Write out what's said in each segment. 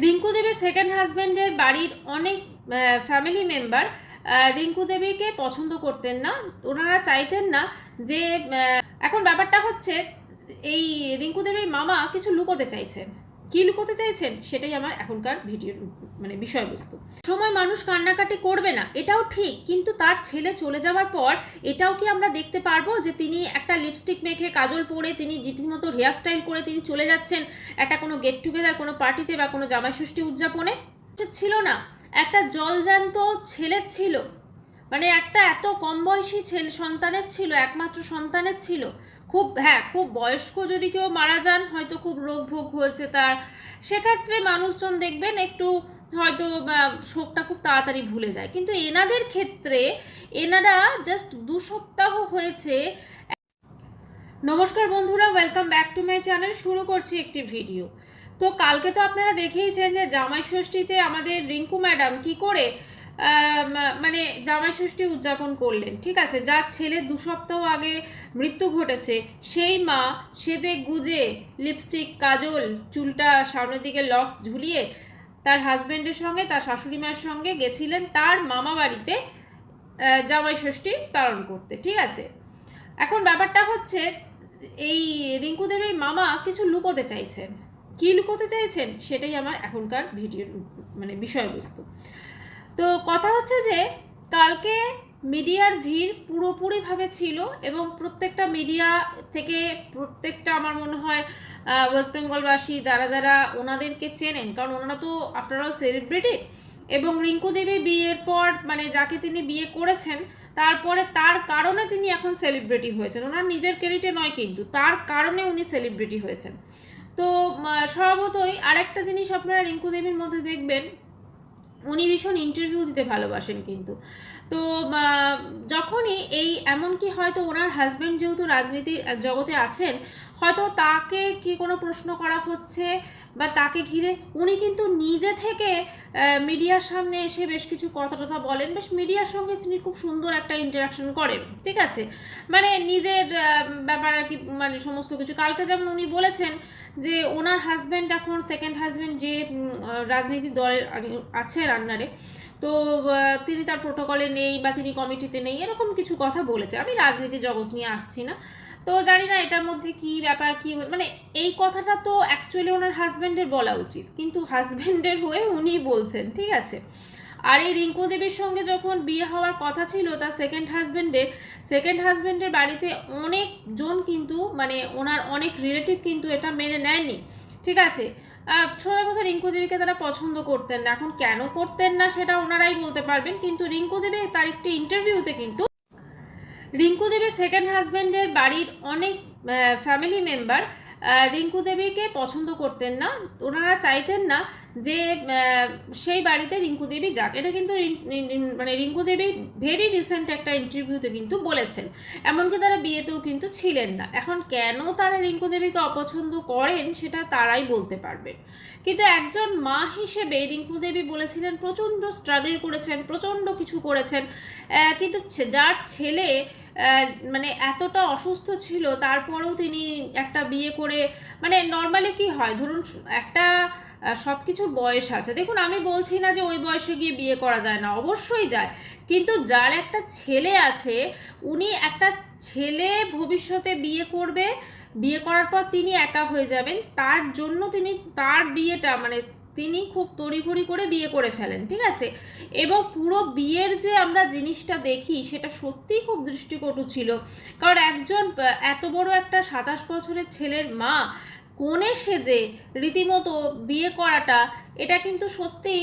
রিঙ্কু দেবীর সেকেন্ড হাজব্যান্ডের বাড়ির অনেক ফ্যামিলি মেম্বার রিঙ্কু দেবীকে পছন্দ করতেন না। ওনারা চাইতেন না যে এখন ব্যাপারটা হচ্ছে, এই রিঙ্কু দেবীর মামা কিছু লুকোতে চাইছেন। কি লুকোতে চাইছেন? সেটাই আমার এখনকার ভিডিওর মানে বিষয়বস্তু। সময় মানুষ কান্নাকাটি করবে না, এটাও ঠিক, কিন্তু তার ছেলে চলে যাওয়ার পর এটাও কি আমরা দেখতে পারব যে তিনি একটা লিপস্টিক মেখে কাজল পরে তিনি রীতিমতো হেয়ার স্টাইল করে তিনি চলে যাচ্ছেন একটা কোনো গেট টুগেদার কোনো পার্টিতে বা কোনো জামাই ষষ্ঠী উদযাপনে ছিল না। একটা জলজান্ত ছেলের ছিল। মানে একটা এত কম বয়সী ছেলে, সন্তানের ছিল, একমাত্র সন্তানের ছিল। খুব হ্যাঁ খুব বয়স্ক যদি কেউ মারা যান, হয়তো খুব রোগ ভোগ হয়েছে তার। সেক্ষেত্রে মানুষজন দেখবেন একটু হয়তো শোকটা খুব তাড়াতাড়ি ভুলে যায়। কিন্তু এনাদের ক্ষেত্রে এনারা জাস্ট দু সপ্তাহ হয়েছে। নমস্কার বন্ধুরা welcome back to my channel শুরু করছি একটি ভিডিও তো কালকে তো আপনারা দেখেইছেন যে জামাই ষষ্ঠীতে আমাদের রিঙ্কু ম্যাডাম কি করে মানে জামাই ষষ্ঠী উদযাপন করলেন, ঠিক আছে? যার ছেলে দু সপ্তাহ আগে মৃত্যু ঘটেছে, সেই মা সেজে গুজে লিপস্টিক কাজল, চুলটা সামনের দিকে লক্স ঝুলিয়ে তার হাজবেন্ডের সঙ্গে, তার শাশুড়ি মায়ের সঙ্গে গেছিলেন তার মামা বাড়িতে জামাই ষষ্ঠী পালন করতে, ঠিক আছে? এখন ব্যাপারটা হচ্ছে, এই রিঙ্কু দেবীর মামা কিছু লুকোতে চাইছেন। কি লুকোতে চাইছেন? সেটাই আমার এখনকার ভিডিওর মানে বিষয়বস্তু। তো কথা হচ্ছে যে, কালকে মিডিয়ার ভিড় পুরোপুরিভাবে ছিল এবং প্রত্যেকটা মিডিয়া থেকে প্রত্যেকটা, আমার মনে হয় ওয়েস্ট বেঙ্গলবাসী যারা যারা ওনাদেরকে চেনেন, কারণ ওনারা তো আফটার অল সেলিব্রিটি এবং রিঙ্কু দেবী বিয়ের পর মানে যাকে তিনি বিয়ে করেছেন, তারপরে তার কারণে তিনি এখন সেলিব্রিটি হয়েছেন। ওনার নিজের ক্রেডিটে নয় কিন্তু, তার কারণে উনি সেলিব্রিটি হয়েছেন। তো স্বভাবতই আরেকটা জিনিস আপনারা রিঙ্কু দেবীর মধ্যে দেখবেন, উনি ভীষণ ইন্টারভিউ দিতে ভালোবাসেন কিন্তু। তো যখনই এই, এমনকি হয়তো ওনার হাজব্যান্ড যেহেতু রাজনীতি জগতে আছেন, হয়তো তাকে কি কোনো প্রশ্ন করা হচ্ছে বা তাকে ঘিরে উনি কিন্তু নিজে থেকে মিডিয়ার সামনে এসে বেশ কিছু কথা টথা বলেন। বেশ মিডিয়ার সঙ্গে তিনি খুব সুন্দর একটা ইন্টারাকশন করেন, ঠিক আছে? মানে নিজের ব্যাপার আর কি মানে সমস্ত কিছু। কালকে যেমন উনি বলেছেন যে ওনার হাজব্যান্ড এখন সেকেন্ড হাজব্যান্ড যে রাজনীতির দলের আছে রান্নারে তো তিনি তার প্রোটোকলে নেই বা তিনি কমিটিতে নেই, এরকম কিছু কথা বলেছে। আমি রাজনীতি জগৎ নিয়ে আসছি না। তো জানি না এটার মধ্যে কি ব্যাপার, কি মানে এই কথাটা তো অ্যাকচুয়ালি ওনার হাজব্যান্ডের বলা উচিত। কিন্তু হাজব্যান্ডের হয়ে উনি বলছেন, ঠিক আছে? আর এই রিঙ্কু দেবীর সঙ্গে যখন বিয়ে হওয়ার কথা ছিল তার সেকেন্ড হাজব্যান্ডের সেকেন্ড হাজব্যান্ডের বাড়িতে অনেকজন কিন্তু মানে ওনার অনেক রিলেটিভ কিন্তু এটা মেনে নেয়নি ঠিক আছে? সোজা কথা রিঙ্কু দেবীকে তারা পছন্দ করতেন না। এখন কেন করতেন না সেটা ওনারাই বলতে পারবেন, কিন্তু রিঙ্কু দেবী তার একটি ইন্টারভিউতে কিন্তু রিঙ্কু দেবীর সেকেন্ড হাজব্যান্ডের বাড়ির অনেক ফ্যামিলি মেম্বার রিঙ্কু দেবীকে পছন্দ করতেন না। ওনারা চাইতেন না যে সেই বাড়িতে রিঙ্কু দেবী যাক। এটা কিন্তু মানে রিঙ্কু দেবী ভেরি রিসেন্ট একটা ইন্টারভিউতে কিন্তু বলেছেন। এমনকি তারা বিয়েতেও কিন্তু ছিলেন না। এখন কেন তারা রিঙ্কু দেবীকে অপছন্দ করেন সেটা তারাই বলতে পারবেন কিন্তু একজন মা হিসেবে রিঙ্কু দেবী বলেছিলেন, প্রচণ্ড স্ট্রাগল করেছেন, প্রচণ্ড কিছু করেছেন। কিন্তু যার ছেলে মানে এতটা অসুস্থ ছিল, তারপরেও তিনি একটা বিয়ে করে মানে নর্মালি কি হয়? ধরুন, একটা সব কিছুর বয়স আছে। দেখুন, আমি বলছি না যে ওই বয়সে গিয়ে বিয়ে করা যায় না, অবশ্যই যায়। কিন্তু যার একটা ছেলে আছে, উনি একটা ছেলে ভবিষ্যতে বিয়ে করবে, বিয়ে করার পর তিনি একা হয়ে যাবেন, তার জন্য তিনি, তার বিয়েটা মানে তিনি খুব তড়িঘড়ি করে বিয়ে করে ফেলেন, ঠিক আছে? এবং পুরো বিয়ের যে আমরা জিনিসটা দেখি, সেটা সত্যিই খুব দৃষ্টিকটু ছিল। কারণ একজন এত বড় একটা সাতাশ বছরের ছেলের মা কোণে সেজে রীতিমতো বিয়ে করাটা, এটা কিন্তু সত্যি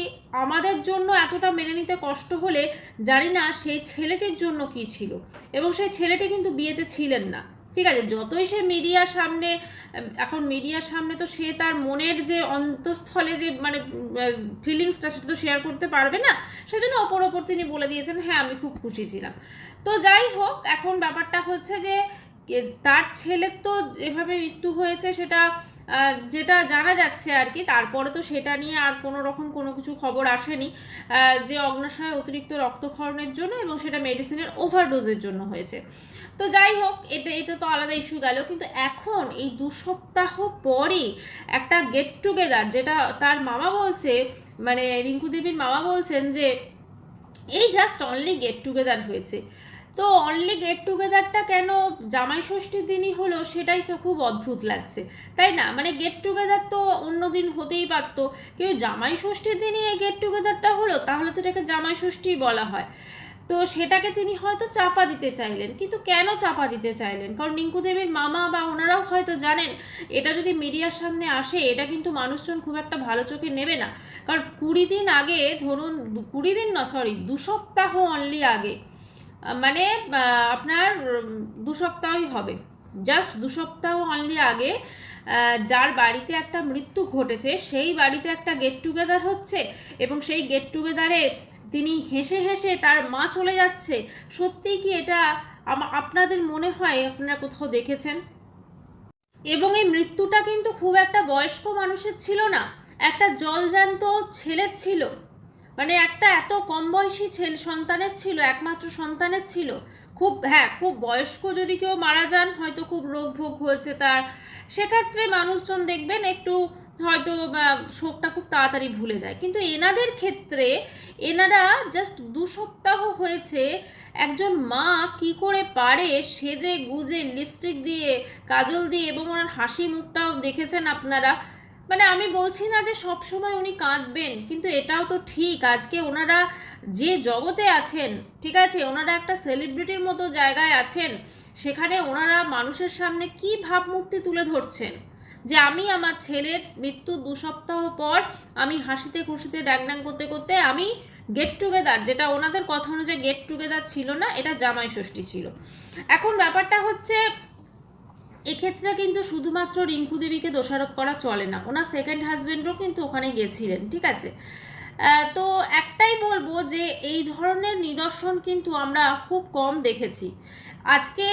আমাদের জন্য এতটা মেনে নিতে কষ্ট হলে জানি না সেই ছেলেটির জন্য কি ছিল। এবং সেই ছেলেটি কিন্তু বিয়েতে ছিলেন না। ঠিক আছে, যতই সে মিডিয়ার সামনে, এখন মিডিয়ার সামনে তো সে তার মনের যে অন্তঃস্থলে যে মানে ফিলিংসটা সেটা তো শেয়ার করতে পারবে না, সেজন্য অপর অপর তিনি বলে দিয়েছেন হ্যাঁ আমি খুব খুশি ছিলাম। তো যাই হোক, এখন ব্যাপারটা হচ্ছে যে তার ছেলের তো যেভাবে মৃত্যু হয়েছে সেটা যেটা জানা যাচ্ছে আর কি, তারপরে তো সেটা নিয়ে আর কোনো রকম কোনো কিছু খবর আসেনি যে অগ্নাশয় অতিরিক্ত রক্তক্ষরণের জন্য এবং সেটা মেডিসিনের ওভারডোজের জন্য হয়েছে। তো যাই হোক, এটা এটা তো আলাদা ইস্যু গেল, কিন্তু এখন এই দু সপ্তাহ পরে একটা গেট টুগেদার যেটা তার মামা বলছে মানে রিঙ্কু দেবীর মামা বলছেন যে, এই জাস্ট অনলি গেট টুগেদার হয়েছে। তো অনলি গেট টুগেদারটা কেন জামাই ষষ্ঠীর দিনই হলো সেটাই খুব অদ্ভুত লাগছে। তাই না? মানে গেট টুগেদার তো অন্য দিন হতেই পারতো। কেউ জামাই ষষ্ঠীর দিনই এই গেট টুগেদারটা হলো, তাহলে তো এটাকে জামাই ষষ্ঠী বলা হয়। তো সেটাকে তিনি হয়তো চাপা দিতে চাইলেন, কিন্তু কেন চাপা দিতে চাইলেন? কারণ রিঙ্কু দেবীর মামা বা ওনারাও হয়তো জানেন, এটা যদি মিডিয়ার সামনে আসে, এটা কিন্তু মানুষজন খুব একটা ভালো চোখে নেবে না। কারণ কুড়ি দিন আগে, ধরুন কুড়ি দিন না সরি দু সপ্তাহ অনলি আগে মানে আপনার দু সপ্তাহই হবে। জাস্ট দু সপ্তাহ অনলি আগে যার বাড়িতে একটা মৃত্যু ঘটেছে, সেই বাড়িতে একটা গেট টুগেদার হচ্ছে এবং সেই গেট টুগেদারে তিনি হেসে হেসে তার মা চলে যাচ্ছে। সত্যিই কি এটা আপনাদের মনে হয়, আপনারা কোথাও দেখেছেন? এবং এই মৃত্যুটা কিন্তু খুব একটা বয়স্ক মানুষের ছিল না, একটা জলজান্ত ছেলের ছিল। মানে একটা এত কম বয়সী ছেলে, সন্তানের ছিল, একমাত্র সন্তানের ছিল। খুব হ্যাঁ খুব বয়স্ক যদি কেউ মারা যান, হয়তো খুব রোগ ভোগ হয়েছে তার। সেক্ষেত্রে মানুষজন দেখবেন একটু হয়তো শোকটা খুব তাড়াতাড়ি ভুলে যায়। কিন্তু এনাদের ক্ষেত্রে এনারা জাস্ট দু সপ্তাহ হয়েছে, একজন মা কি করে পারে সেজে গুজে লিপস্টিক দিয়ে, কাজল দিয়ে, এবং ওনার হাসি মুখটাও দেখেছেন আপনারা? মানে আমি বলছি না যে সব সময় উনি কাঁদবেন, কিন্তু এটাও তো ঠিক। আজকে ওনারা যে জগতে আছেন, ঠিক আছে, ওনারা একটা সেলিব্রিটির মতো জায়গায় আছেন, সেখানে ওনারা মানুষের সামনে কি ভাবমূর্তি তুলে ধরছেন? যে আমি আমার ছেলের মৃত্যু দু সপ্তাহ পর আমি হাসিতে খুশিতে ড্যাংড্যাং করতে করতে আমি গেট টুগেদার যেটা ওনাদের কথা অনুযায়ী গেট টুগেদার ছিল না, এটা জামাই ষষ্ঠী ছিল। এখন ব্যাপারটা হচ্ছে এক্ষেত্রে কিন্তু শুধুমাত্র রিঙ্কু দেবীকে দোষারোপ করা চলে না। ওনার সেকেন্ড হাজব্যান্ডও কিন্তু ওখানে গেছিলেন, ঠিক আছে? তো একটাই বলব যে এই ধরনের নিদর্শন কিন্তু আমরা খুব কম দেখেছি। আজকে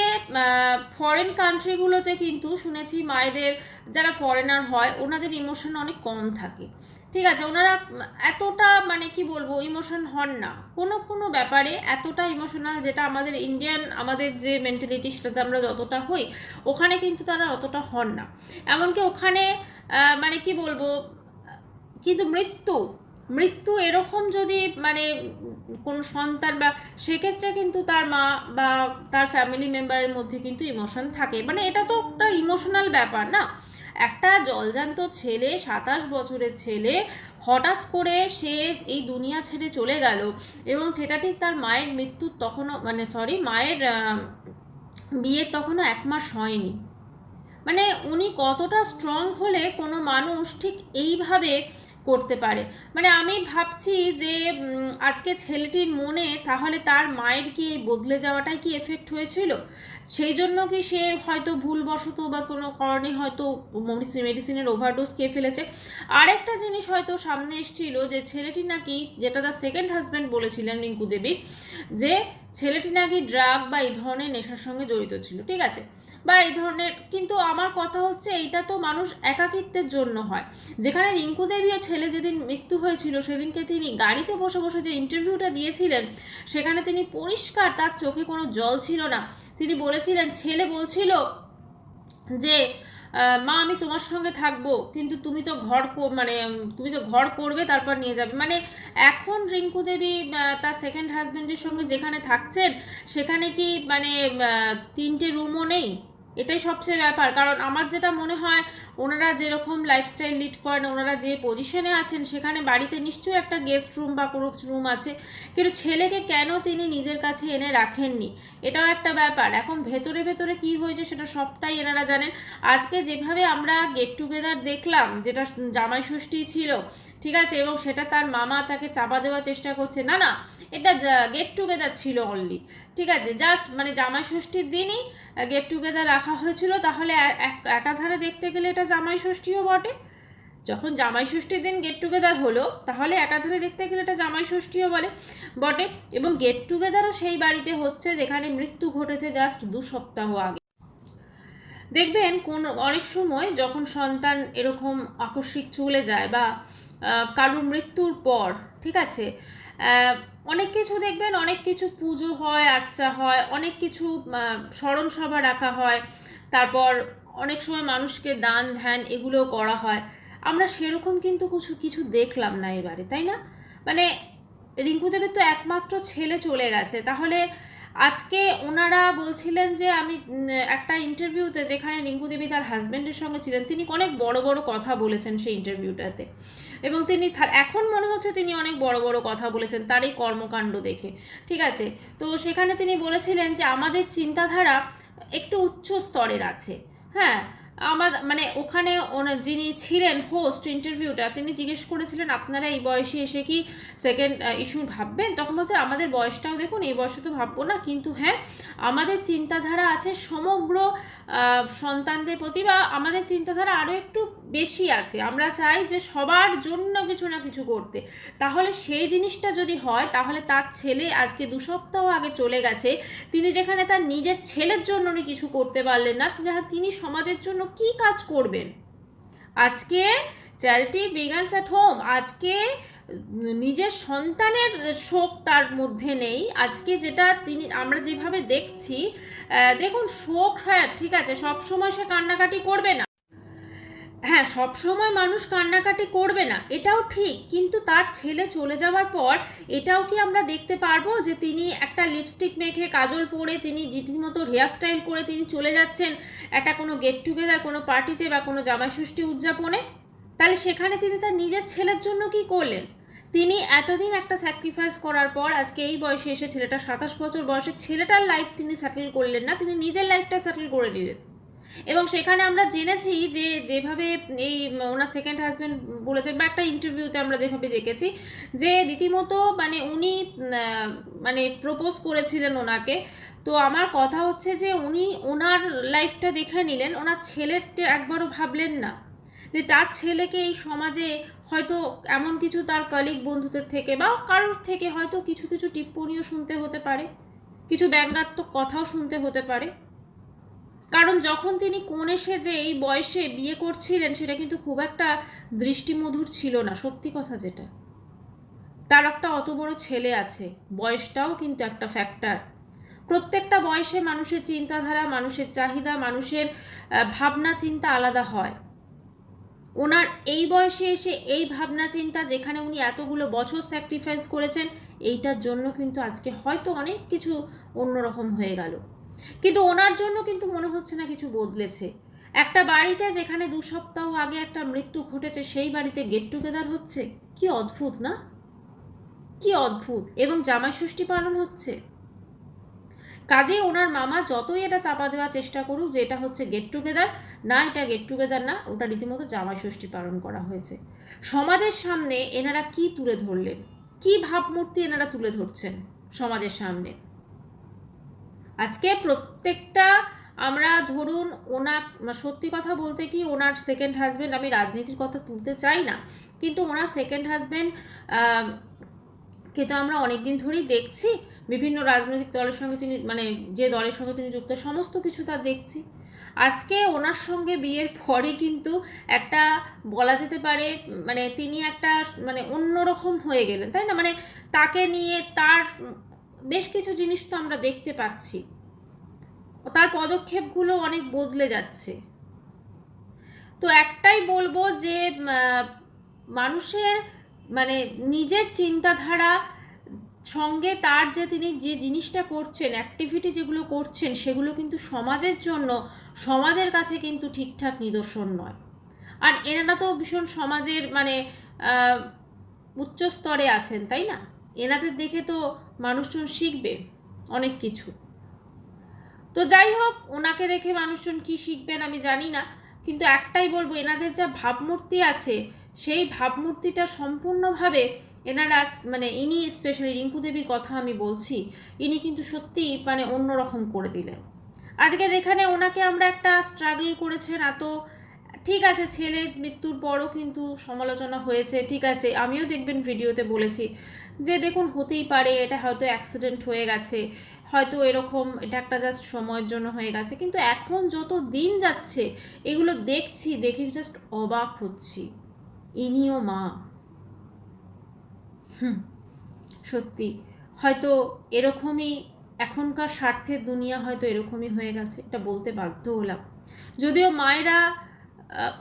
ফরেন কান্ট্রিগুলোতে কিন্তু শুনেছি মায়েদের, যারা ফরেনার হয়, ওনাদের ইমোশন অনেক কম থাকে। ঠিক আছে, ওনারা এতটা মানে কি বলব ইমোশন হন না। কোনো কোনো ব্যাপারে এতটা ইমোশনাল যেটা আমাদের ইন্ডিয়ান আমাদের যে মেন্টালিটি সেটাতে আমরা যতটা হই, ওখানে কিন্তু তারা অতটা হন না। এমনকি ওখানে মানে কি বলব, কিন্তু মৃত্যু মৃত্যু এরকম যদি মানে কোনো সন্তান বা সেক্ষেত্রে কিন্তু তার মা বা তার ফ্যামিলি মেম্বারের মধ্যে কিন্তু ইমোশন থাকে। মানে এটা তো একটা ইমোশনাল ব্যাপার না। একটা জলজান্ত ছেলে, সাতাশ বছরের ছেলে, হঠাৎ করে সে এই দুনিয়া ছেড়ে চলে গেল এবং সেটা ঠিক তার মায়ের মৃত্যুর তখনও মানে সরি মায়ের বিয়ে বিয়ের তখনও এক মাস হয়নি। মানে উনি কতটা স্ট্রং হলে কোনো মানুষ ঠিক এইভাবে করতে পারে। মানে আমি ভাবছি যে আজকে ছেলেটির মনে তাহলে তার মায়ের কি এই বদলে যাওয়াটাই কি এফেক্ট হয়েছিল? সেই জন্য কি সে হয়তো ভুলবশত বা কোনো কারণে হয়তো মেডিসিনের ওভারডোজ খেয়ে ফেলেছে? আরেকটা জিনিস হয়তো সামনে এসেছিল যে, ছেলেটি নাকি, যেটা তার সেকেন্ড হাজব্যান্ড বলেছিলেন রিঙ্কু দেবী, যে ছেলেটি নাকি ড্রাগ বা এই ধরনের নেশার সঙ্গে জড়িত ছিল। ঠিক আছে? বা এই ধরনের, কিন্তু আমার কথা হচ্ছে এইটা তো মানুষ একাকিত্বের জন্য হয়। যেখানে রিঙ্কু দেবীও ছেলে যেদিন মৃত্যু হয়েছিল, সেদিনকে তিনি গাড়িতে বসে বসে যে ইন্টারভিউটা দিয়েছিলেন, সেখানে তিনি পরিষ্কার তার চোখে কোনো জল ছিল না। তিনি বলেছিলেন, ছেলে বলছিল যে মা, আমি তোমার সঙ্গে থাকব, কিন্তু তুমি তো ঘর মানে তুমি তো ঘর করবে তারপর নিয়ে যাবে। মানে এখন রিঙ্কু দেবী তার সেকেন্ড হাজব্যান্ডের সঙ্গে যেখানে থাকছেন, সেখানে কি মানে তিনটে রুমও নেই? এটাই সবচেয়ে ব্যাপার। কারণ আমার যেটা মনে হয়, ওনারা যেরকম লাইফস্টাইল লিড করেন, ওনারা যে পজিশনে আছেন, সেখানে বাড়িতে নিশ্চয়ই একটা গেস্ট রুম বা কোনো রুম আছে। কিন্তু ছেলেকে কেন তিনি নিজের কাছে এনে রাখেননি? এটাও একটা ব্যাপার। এখন ভেতরে ভেতরে কি হয়েছে সেটা সবটাই এনারা জানেন। আজকে যেভাবে আমরা গেট টুগেদার দেখলাম, যেটা জামাই ষষ্ঠী ছিল ঠিক আছে, এবং সেটা তার মামা তাকে চাপা দেওয়ার চেষ্টা করছে। না না, এটা গেট টুগেদার ছিল অনলি ঠিক আছে জাস্ট মানে জামাই ষষ্ঠীর দিনই গেট টুগেদার রাখা হয়েছিল। তাহলে একাধারে দেখতে গেলে এটা জামাই ষষ্ঠীও বটে। যখন জামাই ষষ্ঠীর দিন গেট টুগেদার হলো, তাহলে একাধারে দেখতে গেলে এটা জামাই ষষ্ঠীও বলে, বটে। এবং গেট টুগেদারও সেই বাড়িতে হচ্ছে যেখানে মৃত্যু ঘটেছে জাস্ট দু সপ্তাহ আগে। দেখবেন কোন, অনেক সময় যখন সন্তান এরকম আকস্মিক চলে যায় বা কারোর মৃত্যুর পর, ঠিক আছে? অনেক কিছু দেখবেন, অনেক কিছু পুজো হয় আচ্চা হয়, অনেক কিছু স্মরণ সভা রাখা হয়, তারপর অনেক সময় মানুষকে দান, ধ্যান এগুলো করা হয়। আমরা সেরকম কিন্তু কিছু কিছু দেখলাম না এবারে, তাই না? মানে রিঙ্কু দেবের তো একমাত্র ছেলে চলে গেছে, তাহলে আজকে ওনারা বলছিলেন যে আমি একটা ইন্টারভিউতে যেখানে রিঙ্কু দেবী তার হাজব্যান্ডের সঙ্গে ছিলেন, তিনি অনেক বড় বড় কথা বলেছেন সেই ইন্টারভিউটাতে এবং তিনি এখন মনে হচ্ছে তিনি অনেক বড় বড় কথা বলেছেন তার এই কর্মকাণ্ড দেখে। ঠিক আছে? তো সেখানে তিনি বলেছিলেন যে আমাদের চিন্তাধারা একটু উচ্চ স্তরের আছে। হ্যাঁ? আমার মানে ওখানে যিনি ছিলেন হোস্ট ইন্টারভিউটা তিনি জিজ্ঞেস করেছিলেন, আপনারা এই বয়সে এসে কি সেকেন্ড ইস্যু ভাববেন? তখন বলছে, আমাদের বয়সটাও দেখুন, এই বয়সে তো ভাববো না, কিন্তু হ্যাঁ আমাদের চিন্তাধারা আছে সমগ্র সন্তানদের প্রতি বা আমাদের চিন্তাধারা আরও একটু বেশি আছে। আমরা চাই যে সবার জন্য কিছু না কিছু করতে। তাহলে সেই জিনিসটা যদি হয়, তাহলে তার ছেলে আজকে দু সপ্তাহ আগে চলে গেছে। তিনি যেখানে তার নিজের ছেলের জন্য উনি কিছু করতে পারলেন না। তিনি- সমাজের জন্য কি কাজ করবেন? আজকে চ্যারিটি বিগানস অ্যাট হোম আজকে নিজের সন্তানের শোক তার মধ্যে নেই। আজকে যেটা তিনি, আমরা যেভাবে দেখছি দেখুন শোক হ্যাঁ ঠিক আছে সব সময় সে কান্নাকাটি করবে না। হ্যাঁ সব সময় মানুষ কান্নাকাটি করবে না, এটাও ঠিক। কিন্তু তার ছেলে চলে যাওয়ার পর এটাও কি আমরা দেখতে পারব যে তিনি একটা লিপস্টিক মেখে কাজল পরে তিনি রীতিমতো হেয়ার স্টাইল করে তিনি চলে যাচ্ছেন একটা কোনো গেট টুগেদার কোনো পার্টিতে বা কোনো জামাই ষষ্ঠী উদযাপনে? তাহলে সেখানে তিনি তার নিজের ছেলের জন্য কি করলেন? তিনি এতদিন একটা স্যাক্রিফাইস করার পর আজকে এই বয়সে এসে ছেলেটা সাতাশ বছর বয়সে ছেলেটার লাইফ তিনি সেটেল করলেন না, তিনি নিজের লাইফটা সেটেল করে নিলেন এবং সেখানে আমরা জেনেছি যে যেভাবে এই, ওনার সেকেন্ড হাজব্যান্ড বলেছেন বা একটা ইন্টারভিউতে আমরা যেভাবে দেখেছি যে রীতিমতো মানে উনি মানে প্রপোজ করেছিলেন ওনাকে। তো আমার কথা হচ্ছে যে উনি ওনার লাইফটা দেখে নিলেন, ওনার ছেলেরটা একবারও ভাবলেন না যে তার ছেলেকে এই সমাজে হয়তো এমন কিছু তার কলিগ বন্ধুদের থেকে বা কারোর থেকে হয়তো কিছু কিছু টিপ্পণীও শুনতে হতে পারে, কিছু ব্যঙ্গাত্মক কথাও শুনতে হতে পারে। কারণ যখন তিনি কোন এসে যে এই বয়সে বিয়ে করছিলেন, সেটা কিন্তু খুব একটা দৃষ্টিমধুর ছিল না, সত্যি কথা যেটা। তার একটা অত বড় ছেলে আছে, বয়সটাও কিন্তু একটা ফ্যাক্টর প্রত্যেকটা বয়সে মানুষের চিন্তাধারা, মানুষের চাহিদা, মানুষের ভাবনা চিন্তা আলাদা হয়। ওনার এই বয়সে এসে এই ভাবনা চিন্তা যেখানে উনি এতগুলো বছর স্যাক্রিফাইস করেছেন, এইটার জন্য কিন্তু আজকে হয়তো অনেক কিছু অন্যরকম হয়ে গেল। কিন্তু ওনার জন্য কিন্তু মনে হচ্ছে না কিছু বদলেছে। একটা বাড়িতে যেখানে দু সপ্তাহ আগে একটা মৃত্যু ঘটেছে, সেই বাড়িতে গেট টুগেদার হচ্ছে? কি অদ্ভুত, না? কি অদ্ভুত? এবং জামাই ষষ্ঠী পালন হচ্ছে? কাজেই ওনার মামা যতই এটা চাপা দেওয়ার চেষ্টা করুক যে এটা হচ্ছে গেট টুগেদার না এটা গেট টুগেদার না, ওটা রীতিমতো জামাই ষষ্ঠী পালন করা হয়েছে। সমাজের সামনে এনারা কি তুলে ধরলেন? কি ভাবমূর্তি এনারা তুলে ধরছেন সমাজের সামনে? আজকে প্রত্যেকটা, আমরা ধরুন ওনার, সত্যি কথা বলতে কি ওনার সেকেন্ড হাজব্যান্ড আমি রাজনীতির কথা তুলতে চাই না, কিন্তু ওনার সেকেন্ড হাজব্যান্ড কে তো আমরা অনেক দিন ধরেই দেখছি, বিভিন্ন রাজনৈতিক দলের সঙ্গে তিনি মানে যে দলের সঙ্গে তিনি যুক্ত, সমস্ত কিছু তার দেখছি। আজকে ওনার সঙ্গে বিয়ের পরে কিন্তু একটা বলা যেতে পারে মানে তিনি একটা মানে অন্যরকম হয়ে গেলেন, তাই না? মানে তাকে নিয়ে তার বেশ কিছু জিনিস তো আমরা দেখতে পাচ্ছি। তার পদক্ষেপগুলো অনেক বদলে যাচ্ছে। তো একটাই বলব যে মানুষের মানে নিজের চিন্তাধারা সঙ্গে তার যে তিনি যে জিনিসটা করছেন অ্যাক্টিভিটি যেগুলো করছেন সেগুলো কিন্তু সমাজের জন্য সমাজের কাছে কিন্তু ঠিকঠাক নিদর্শন নয়। আর এনারা তো ভীষণ সমাজের মানে আহ, উচ্চ স্তরে আছেন তাই না? এনাদের দেখে তো মানুষজন শিখবে অনেক কিছু। তো যাই হোক, ওনাকে দেখে মানুষজন কি শিখবেন আমি জানি না, কিন্তু একটাই বলব, এনাদের যা ভাবমূর্তি আছে, সেই ভাবমূর্তিটা সম্পূর্ণভাবে এনারা মানে ইনি স্পেশালি রিঙ্কু দেবীর কথা আমি বলছি, ইনি কিন্তু সত্যি মানে অন্যরকম করে দিলেন। আজকে যেখানে ওনাকে আমরা একটা স্ট্রাগল করেছেন এত ঠিক আছে, ছেলে মৃত্যুর পরও কিন্তু সমালোচনা হয়েছে, ঠিক আছে, আমিও দেখবেন ভিডিওতে বলেছি যে দেখুন হতেই পারে, এটা হয়তো অ্যাক্সিডেন্ট হয়ে গেছে, হয়তো এরকম, এটা একটা জাস্ট সময়ের জন্য হয়ে গেছে, কিন্তু এখন যত দিন যাচ্ছে, এগুলো দেখছি, দেখে জাস্ট অবাক হচ্ছি। ইনিও মা। হুম, সত্যি। হয়তো এরকমই এখনকার স্বার্থের দুনিয়া হয়তো এরকমই হয়ে গেছে, এটা বলতে বাধ্য হলাম। যদিও মায়েরা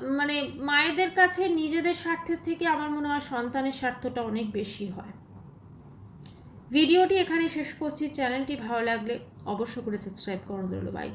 মানে মায়েদের কাছে নিজেদের স্বার্থের থেকে আমার মনে হয় সন্তানের স্বার্থটা অনেক বেশি হয়। ভিডিওটি এখানে শেষ করছি। চ্যানেলটি ভালো লাগলে অবশ্য করে সাবস্ক্রাইব করুন। বাই